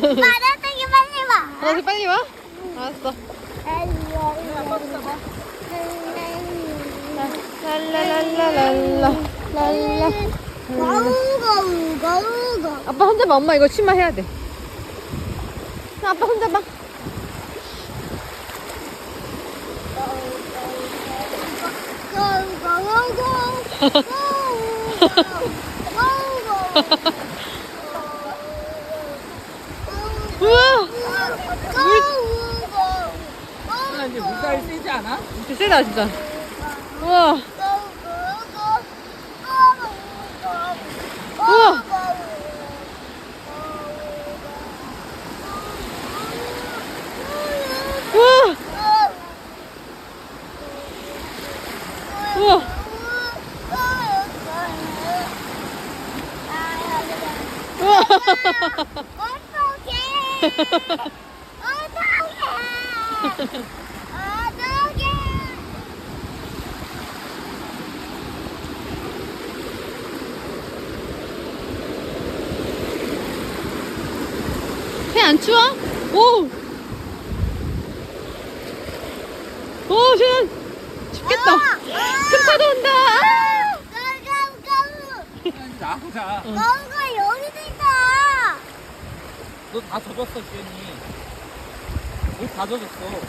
빨리 빨리 와. 하나씩 빨리 와. 알았어. 랄랄랄랄랄라. 랄라. 우거 우거 우거. 아빠 혼자 봐. 엄마 이거 치마 해야 돼. 아빠 혼자 봐. 우와. 아, 이제 물살이 세지 않아? 진짜 세다 진짜. 우와. 우와. 우와. 우와. 어떡해! 어떡해! 배안 추워? 오! 오, 쟤는 춥겠다. 큰 파도 온다. 나보자. 뭔가 여기도 있다. 너 다 젖었어, 지현이. 옷다 젖었어.